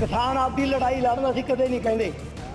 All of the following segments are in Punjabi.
ਕਿਸਾਨ ਆਪਦੀ ਲੜਾਈ ਲੜਨ ਅਸੀਂ ਕਦੇ ਨਹੀਂ ਕਹਿੰਦੇ।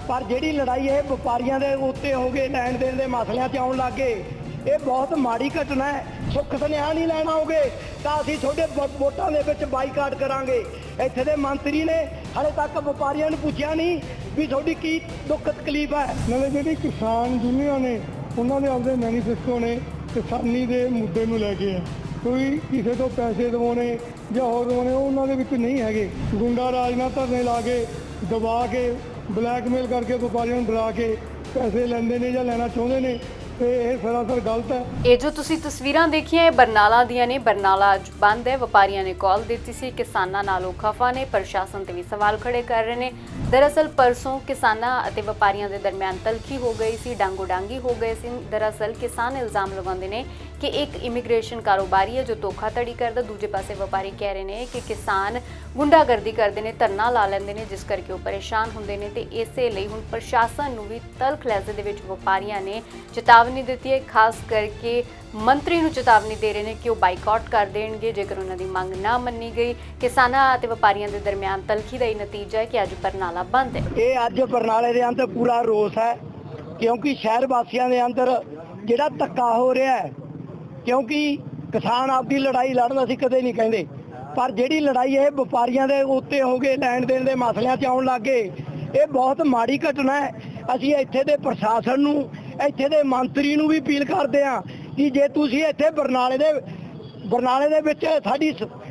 ਪਰ ਜਿਹੜੀ ਲੜਾਈ ਇਹ ਵਪਾਰੀਆਂ ਦੇ ਉੱਤੇ ਹੋ ਗਏ, ਲੈਣ ਦੇਣ ਦੇ ਮਸਲਿਆਂ 'ਚ ਆਉਣ ਲੱਗੇ ਇਹ ਬਹੁਤ ਮਾੜੀ ਘਟਨਾ ਹੈ। ਸੁੱਖ ਸੁਨੇਹਾ ਨਹੀਂ ਲੈਣ ਆਓਗੇ, ਤਾਂ ਅਸੀਂ ਤੁਹਾਡੇ ਵੋ- ਵੋਟਾਂ ਦੇ ਵਿੱਚ ਬਾਈਕਾਟ ਕਰਾਂਗੇ। ਇੱਥੇ ਦੇ ਮੰਤਰੀ ਨੇ ਹਲੇ ਤੱਕ ਵਪਾਰੀਆਂ ਨੂੰ ਪੁੱਛਿਆ ਨਹੀਂ ਵੀ ਤੁਹਾਡੀ ਕੀ ਦੁੱਖ ਤਕਲੀਫ ਹੈ। ਨਾਲੇ ਜਿਹੜੀ ਕਿਸਾਨ ਯੂਨੀਅਨ ਨੇ, ਉਹਨਾਂ ਦੇ ਆਪਦੇ ਮੈਨੀਫੈਸਟੋ ਨੇ ਕਿਸਾਨੀ ਦੇ ਮੁੱਦੇ ਨੂੰ ਲੈ ਕੇ। ਆ ਕੋਈ ਕਿਸੇ ਤੋਂ ਪੈਸੇ ਦਵਾਉਣੇ ਜਾਂ ਹੋਰ ਦਵਾਉਣੇ ਉਹਨਾਂ ਦੇ ਵਿੱਚ ਨਹੀਂ ਹੈਗੇ। ਗੁੰਡਾ ਰਾਜ ਨਾਲ ਧਰਨੇ ਲਾ ਕੇ, ਦਬਾ ਕੇ, ਬਲੈਕਮੇਲ ਕਰਕੇ ਵਪਾਰੀਆਂ ਨੂੰ ਡਰਾ ਕੇ ਪੈਸੇ ਲੈਂਦੇ ਨੇ ਜਾਂ ਲੈਣਾ ਚਾਹੁੰਦੇ ਨੇ, ਤੇ ਇਹ ਸਰਾਸਰ ਗਲਤ ਹੈ। ਇਹ ਜੋ ਤੁਸੀਂ ਤਸਵੀਰਾਂ ਦੇਖੀਆਂ, ਇਹ ਬਰਨਾਲਾ ਦੀਆਂ ਨੇ। ਬਰਨਾਲਾ ਅੱਜ ਬੰਦ ਹੈ, ਵਪਾਰੀਆਂ ਨੇ ਕਾਲ ਦਿੱਤੀ ਸੀ। ਕਿਸਾਨਾਂ ਨਾਲੋਂ ਖਫਾ ਨੇ, ਪ੍ਰਸ਼ਾਸਨ ਤੇ ਵੀ ਸਵਾਲ ਖੜੇ ਕਰ ਰਹੇ ਨੇ। ਦਰਅਸਲ ਪਰਸੋਂ ਕਿਸਾਨਾਂ ਅਤੇ ਵਪਾਰੀਆਂ ਦੇ ਦਰਮਿਆਨ ਤਲਖੀ ਹੋ ਗਈ ਸੀ ਡਾਂਗੋ ਡਾਂਗੀ ਹੋ ਗਏ ਸੀ। ਦਰਅਸਲ ਕਿਸਾਨ ਇਲਜ਼ਾਮ ਲਗਾਉਂਦੇ ਨੇ ਕਿ ਇੱਕ ਇਮੀਗ੍ਰੇਸ਼ਨ ਕਾਰੋਬਾਰੀ ਹੈ ਜੋ ਧੋਖਾਧੜੀ ਕਰਦਾ, ਦੂਜੇ ਪਾਸੇ ਵਪਾਰੀ ਕਹਿ ਰਹੇ ਨੇ ਕਿ ਕਿਸਾਨ ਗੁੰਡਾਗਰਦੀ ਕਰਦੇ ਨੇ, ਧਰਨਾ ਲਾ ਲੈਂਦੇ ਨੇ, ਜਿਸ ਕਰਕੇ ਉਹ ਪਰੇਸ਼ਾਨ ਹੁੰਦੇ ਨੇ ਤੇ ਇਸੇ ਲਈ ਹੁਣ ਪ੍ਰਸ਼ਾਸਨ ਨੂੰ ਵੀ ਤਲਖ ਲਹਿਜ਼ੇ ਦੇ ਵਿੱਚ ਵਪਾਰੀਆਂ ਨੇ ਚੇਤਾਵਨੀ ਦਿੱਤੀ ਹੈ, ਖਾਸ ਕਰਕੇ ਮੰਤਰੀ ਨੂੰ ਚੇਤਾਵਨੀ ਦੇ ਰਹੇ ਨੇ ਕਿ ਉਹ ਬਾਈਕਾਟ ਕਰ ਦੇਣਗੇ, ਜੇਕਰ ਉਹਨਾਂ ਦੀ ਮੰਗ ਨਾ ਮੰਨੀ ਗਈ। ਕਿਸਾਨਾਂ ਅਤੇ ਵਪਾਰੀਆਂ ਦੇ ਦਰਮਿਆਨ ਤਲਖੀ ਦਾ ਇਹ ਨਤੀਜਾ ਹੈ ਕਿ ਅੱਜ ਬਰਨਾਲਾ ਬੰਦ ਹੈ। ਇਹ ਅੱਜ ਬਰਨਾਲੇ ਦੇ ਅੰਦਰ ਪੂਰਾ ਰੋਸ ਹੈ, ਕਿਉਂਕਿ ਸ਼ਹਿਰ ਵਾਸੀਆਂ ਦੇ ਅੰਦਰ ਜਿਹੜਾ ਧੱਕਾ ਹੋ ਰਿਹਾ ਹੈ ਕਿਉਂਕਿ ਕਿਸਾਨ ਆਪਦੀ ਲੜਾਈ ਲੜਨ ਅਸੀਂ ਕਦੇ ਨਹੀਂ ਕਹਿੰਦੇ। ਪਰ ਜਿਹੜੀ ਲੜਾਈ ਇਹ ਵਪਾਰੀਆਂ ਦੇ ਉੱਤੇ ਹੋ ਗਏ ਲੈਣ ਦੇਣ ਦੇ ਮਸਲਿਆਂ 'ਚ ਆਉਣ ਲੱਗੇ ਇਹ ਬਹੁਤ ਮਾੜੀ ਘਟਨਾ ਹੈ। ਅਸੀਂ ਇੱਥੇ ਦੇ ਪ੍ਰਸ਼ਾਸਨ ਨੂੰ, ਇੱਥੇ ਦੇ ਮੰਤਰੀ ਨੂੰ ਵੀ ਅਪੀਲ ਕਰਦੇ ਹਾਂ ਕਿ ਜੇ ਤੁਸੀਂ ਇੱਥੇ ਬਰਨਾਲੇ ਦੇ ਬਰਨਾਲੇ ਦੇ ਵਿੱਚ ਸਾਡੀ ਸ-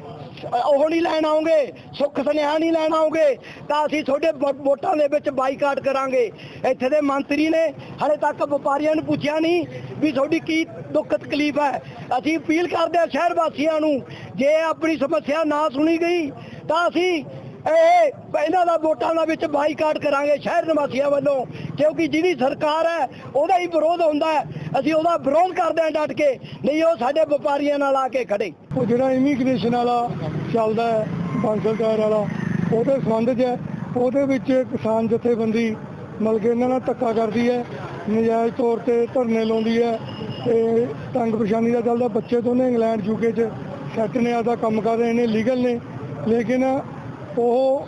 ਉਹ ਨਹੀਂ ਲੈਣ ਆਉਂਗੇ, ਸੁੱਖ ਸੁਨੇਹਾ ਨਹੀਂ ਲੈਣ ਆਉਂਗੇ, ਤਾਂ ਅਸੀਂ ਤੁਹਾਡੇ ਵੋਟਾਂ ਦੇ ਵਿੱਚ ਬਾਈਕਾਟ ਕਰਾਂਗੇ। ਇੱਥੇ ਦੇ ਮੰਤਰੀ ਨੇ ਹਲੇ ਤੱਕ ਵਪਾਰੀਆਂ ਨੂੰ ਪੁੱਛਿਆ ਨਹੀਂ ਵੀ ਤੁਹਾਡੀ ਕੀ ਦੁੱਖ ਤਕਲੀਫ ਹੈ। ਅਸੀਂ ਅਪੀਲ ਕਰਦੇ ਹਾਂ ਸ਼ਹਿਰ ਵਾਸੀਆਂ ਨੂੰ, ਜੇ ਆਪਣੀ ਸਮੱਸਿਆ ਨਾ ਸੁਣੀ ਗਈ, ਤਾਂ ਅਸੀਂ ਇਹ ਇਹਨਾਂ ਦਾ ਵੋਟਾਂ ਦਾ ਵਿੱਚ ਬਾਈਕਾਟ ਕਰਾਂਗੇ ਸ਼ਹਿਰ ਨਿਵਾਸੀਆਂ ਵੱਲੋਂ, ਕਿਉਂਕਿ ਜਿਹਦੀ ਸਰਕਾਰ ਹੈ, ਉਹਦਾ ਹੀ ਵਿਰੋਧ ਹੁੰਦਾ ਹੈ। ਅਸੀਂ ਉਹਦਾ ਵਿਰੋਧ ਕਰਦੇ ਹਾਂ ਡਟ ਕੇ, ਨਹੀਂ ਉਹ ਸਾਡੇ ਵਪਾਰੀਆਂ ਨਾਲ ਆ ਕੇ ਖੜੇ। ਉਹ ਜਿਹੜਾ ਇਮੀਗ੍ਰੇਸ਼ਨ ਵਾਲਾ ਚੱਲਦਾ ਹੈ ਬਾਂਸਲਦਾਰ ਵਾਲਾ। ਉਹਦੇ ਸੰਬੰਧ 'ਚ ਹੈ, ਉਹਦੇ ਵਿੱਚ ਕਿਸਾਨ ਜਥੇਬੰਦੀ ਮਤਲਬ ਕਿ ਇਹਨਾਂ ਨਾਲ ਧੱਕਾ ਕਰਦੀ ਹੈ, ਨਜਾਇਜ਼ ਤੌਰ ਤੇ ਧਰਨੇ ਲਾਉਂਦੀ ਹੈ ਤੇ ਤੰਗ ਪਰੇਸ਼ਾਨੀ ਦਾ ਚੱਲਦਾ। ਬੱਚੇ ਦੋਨੇ ਇੰਗਲੈਂਡ ਯੂਕੇ 'ਚ ਸੈੱਟ ਨੇ ਆਦਾ ਕੰਮ ਕਰ ਰਹੇ ਨੇ, ਲੀਗਲ ਨੇ। ਲੇਕਿਨ ਉਹ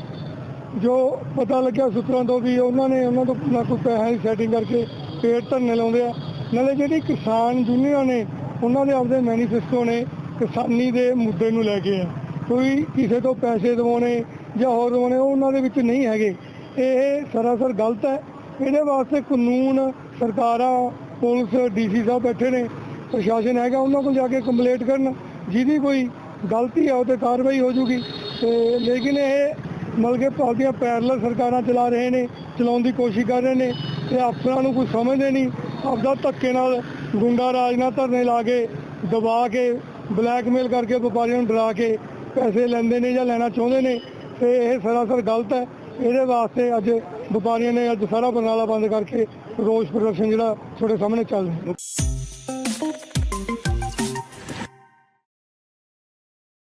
ਜੋ ਪਤਾ ਲੱਗਿਆ ਸੂਤਰਾਂ ਤੋਂ ਵੀ ਉਹਨਾਂ ਨੇ ਉਹਨਾਂ ਤੋਂ ਨਾ ਕੋਈ ਪੈਸਾ ਦੀ ਸੈਟਿੰਗ ਕਰਕੇ ਪੇਟ ਧਰਨੇ ਲਾਉਂਦੇ ਆ। ਨਾਲੇ ਜਿਹੜੀ ਕਿਸਾਨ ਯੂਨੀਅਨ ਨੇ, ਉਹਨਾਂ ਦੇ ਆਪਦੇ ਮੈਨੀਫੈਸਟੋ ਨੇ ਕਿਸਾਨੀ ਦੇ ਮੁੱਦੇ ਨੂੰ ਲੈ ਕੇ। ਆ ਕੋਈ ਕਿਸੇ ਤੋਂ ਪੈਸੇ ਦਵਾਉਣੇ ਜਾਂ ਹੋਰ ਦਵਾਉਣੇ ਉਹਨਾਂ ਦੇ ਵਿੱਚ ਨਹੀਂ ਹੈਗੇ। ਇਹ ਸਰਾਸਰ ਗਲਤ ਹੈ। ਇਹਦੇ ਵਾਸਤੇ ਕਾਨੂੰਨ, ਸਰਕਾਰਾਂ, ਪੁਲਿਸ, ਡੀਸੀ ਸਾਹਿਬ ਬੈਠੇ ਨੇ। ਪ੍ਰਸ਼ਾਸਨ ਹੈਗਾ, ਉਹਨਾਂ ਕੋਲ ਜਾ ਕੇ ਕੰਪਲੇਂਟ ਕਰਨ। ਜਿਹਦੀ ਕੋਈ ਗਲਤੀ ਹੈ ਉਹ ਤੇ ਕਾਰਵਾਈ ਹੋ ਜੂਗੀ। ਤੇ ਲੇਕਿਨ ਇਹ ਮਤਲਬ ਕਿ ਪਾਰਟੀਆਂ ਪੈਰਲਲ ਸਰਕਾਰਾਂ ਚਲਾ ਰਹੇ ਨੇ, ਚਲਾਉਣ ਦੀ ਕੋਸ਼ਿਸ਼ ਕਰ ਰਹੇ ਨੇ ਤੇ ਅਫਸਰਾਂ ਨੂੰ ਕੋਈ ਸਮਝਦੇ ਨਹੀਂ। ਆਪਦਾ ਧੱਕੇ ਨਾਲ ਗੁੰਡਾ ਰਾਜ ਨਾਲ ਧਰਨੇ ਲਾ ਕੇ, ਦਬਾ ਕੇ, ਬਲੈਕਮੇਲ ਕਰਕੇ ਵਪਾਰੀਆਂ ਨੂੰ ਡਰਾ ਕੇ ਪੈਸੇ ਲੈਂਦੇ ਨੇ ਜਾਂ ਲੈਣਾ ਚਾਹੁੰਦੇ ਨੇ, ਤੇ ਇਹ ਸਰਾਸਰ ਗਲਤ ਹੈ। ਇਹਦੇ ਵਾਸਤੇ ਅੱਜ ਵਪਾਰੀਆਂ ਨੇ ਅੱਜ ਸਾਰਾ ਬਰਨਾਲਾ ਬੰਦ ਕਰਕੇ ਰੋਸ ਪ੍ਰਦਰਸ਼ਨ ਜਿਹੜਾ ਤੁਹਾਡੇ ਸਾਹਮਣੇ ਚੱਲ ਰਿਹਾ